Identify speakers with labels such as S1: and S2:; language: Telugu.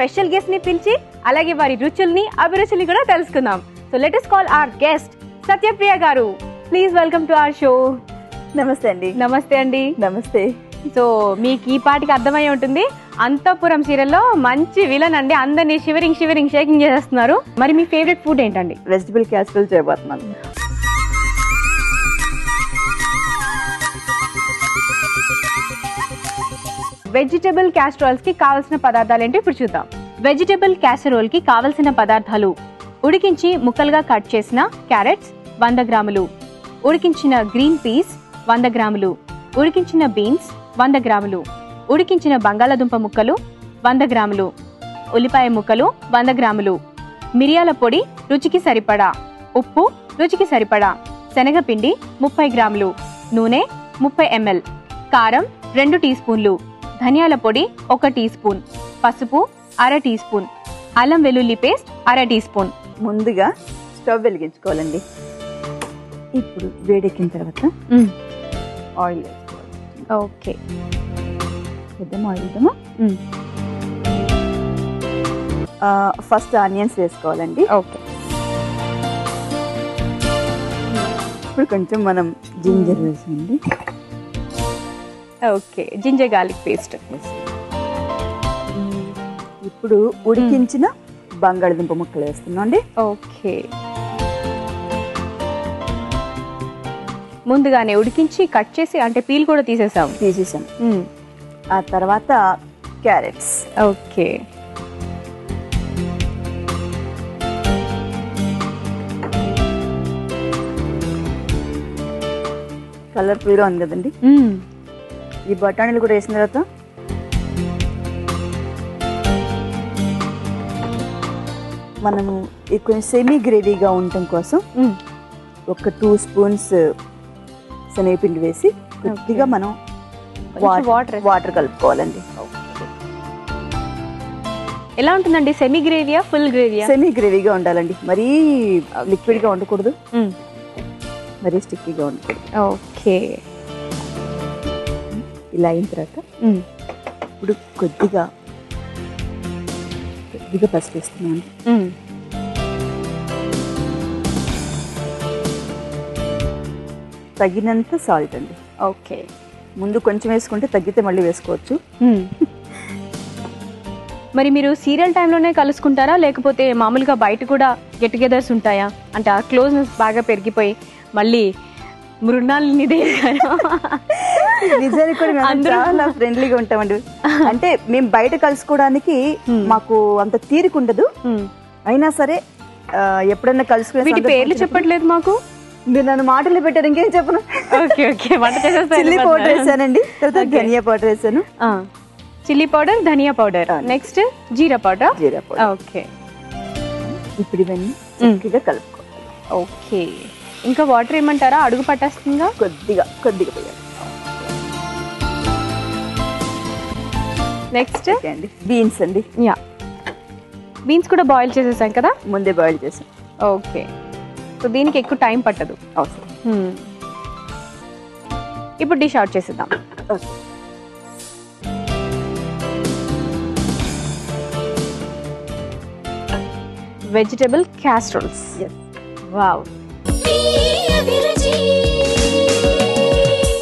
S1: స్పెషల్ గెస్ట్ని పిలిచి అలాగే వారి రుచుల్ని అభిరుచుల్ని కూడా తెలుసుకుందాం. So let us call our guest Satyapriya గారు. Please welcome to our show
S2: నమస్తే అండి.
S1: నమస్తే అండి.
S2: నమస్తే.
S1: సో మీకు ఈ పాటికి అర్థమై ఉంటుంది అంతఃపురం సీరియల్లో మంచి విలన్ అండి. అందరినీ షివరింగ్ షివరింగ్ షేకింగ్ చేసేస్తున్నారు. మరి మీ ఫేవరెట్ ఫుడ్ ఏంటండి?
S2: వెజిటబుల్ క్యాస్ట్రోల్ చేయబోతున్నాను.
S1: వెజిటబుల్ క్యాస్ట్రాల్స్కి కావలసిన పదార్థాలు ఏంటో? ఇప్పుడు చూద్దాం. వెజిటబుల్ క్యాసరోల్కి కావలసిన పదార్థాలు. ఉడికించి ముక్కలుగా కట్ చేసిన క్యారెట్స్ వంద గ్రాములు. ఉడికించిన గ్రీన్ పీస్ వంద గ్రాములు. ఉడికించిన బీన్స్ వంద గ్రాములు. ఉడికించిన బంగాళాదుంప ముక్కలు వంద గ్రాములు. ఉల్లిపాయ ముక్కలు వంద గ్రాములు. మిరియాల పొడి రుచికి సరిపడా. ఉప్పు రుచికి సరిపడా. శనగపిండి ముప్పై గ్రాములు. నూనె ముప్పై ఎంఎల్. కారం రెండు టీ స్పూన్లు. ధనియాల పొడి ఒక టీ స్పూన్. పసుపు అర టీ స్పూన్. అల్లం వెల్లుల్లి పేస్ట్ అర టీ స్పూన్.
S2: ముందుగా స్టవ్ వెలిగించుకోవాలండి. ఇప్పుడు వేడెక్కిన తర్వాత ఆయిల్ వేసుకోవాలి.
S1: ఓకే.
S2: పెద్దమ్మ ఆయిల్ ఇద్దామా ఫస్ట్ ఆనియన్స్ వేసుకోవాలండి.
S1: ఓకే.
S2: ఇప్పుడు కొంచెం మనం జింజర్ వేసండి
S1: ఓకే. Ginger garlic paste.
S2: ఇప్పుడు ఉడికించిన బంగాళదుంప ముక్కలు వేస్తున్నాం అండి.
S1: ఓకే. ముందుగానే ఉడికించి కట్ చేసి అంటే పీల్ కూడా తీసేసాం.
S2: తీసేసాం ఆ తర్వాత క్యారెట్స్.
S1: ఓకే.
S2: కలర్ఫుల్గా ఉంది కదండి. ఈ బఠానీలు కూడా వేసిన తర్వాత మనము కొంచెం సెమీ గ్రేవీగా ఉండటం కోసం ఒక టూ స్పూన్స్ శనగపిండి వేసి కొద్దిగా మనం
S1: వేసి-
S2: వాటర్ కలుపుకోవాలండి.
S1: ఎలా ఉంటుందండి? సెమీ గ్రేవియా ఫుల్ గ్రేవియా
S2: సెమీ గ్రేవీగా ఉండాలండి. మరీ లిక్విడ్గా ఉండకూడదు. మరీ స్టిక్కీగా ఉండకూడదు.
S1: ఓకే.
S2: ఇలా అయిన తర్వాత ఇప్పుడు కొద్దిగా కొద్దిగా పసుపు వేస్తున్నాను తగినంత సాల్ట్ అండి.
S1: ఓకే.
S2: ముందు కొంచెం వేసుకుంటే తగ్గితే మళ్ళీ వేసుకోవచ్చు.
S1: మరి మీరు సీరియల్ టైంలోనే కలుసుకుంటారా? లేకపోతే మామూలుగా బయట కూడా గెట్ టుగెదర్స్ ఉంటాయా? అంటే ఆ క్లోజ్నెస్ బాగా పెరిగిపోయి మళ్ళీ మృణాలని
S2: నిజానికి కూడా మేము
S1: అందరూ-
S2: చాలా ఫ్రెండ్లీగా ఉంటామండి. అంటే మేము బయట కలుసుకోవడానికి. మాకు అంత తీరిక ఉండదు. అయినా సరే ఎప్పుడన్నా కలుసుకునే
S1: పేర్లు చెప్పట్లేదు మాకు?
S2: మీరు నన్ను మాటలు పెట్టారు ఇంకేం చెప్పను?
S1: Okay okay. వంట
S2: చిల్లీ పౌడర్ వేసానండి. తర్వాత. ధనియా పౌడర్ వేసాను.
S1: చిల్లీ పౌడర్ ధనియా పౌడర్. నెక్స్ట్ జీరా పౌడర్?
S2: జీరా పౌడర్.
S1: ఓకే.
S2: ఇప్పుడు ఇవన్నీ చక్కగా కలుపుకోవాలి.
S1: ఓకే. ఇంకా వాటర్ ఏమంటారా? అడుగు పట్టేస్తుందా?
S2: కొద్దిగా కొద్దిగా పోయాలి.
S1: నెక్స్ట్
S2: అండి. బీన్స్ అండి.
S1: యా బీన్స్ కూడా బాయిల్ చేసేసాం కదా?
S2: ముందే బాయిల్ చేసాం.
S1: ఓకే సో దీనికి ఎక్కువ టైం పట్టదు.
S2: అవసరం.
S1: Hmm. ఇప్పుడు డిష్ అవుట్ చేసేద్దాం.
S2: Okay
S1: vegetable casseroles wow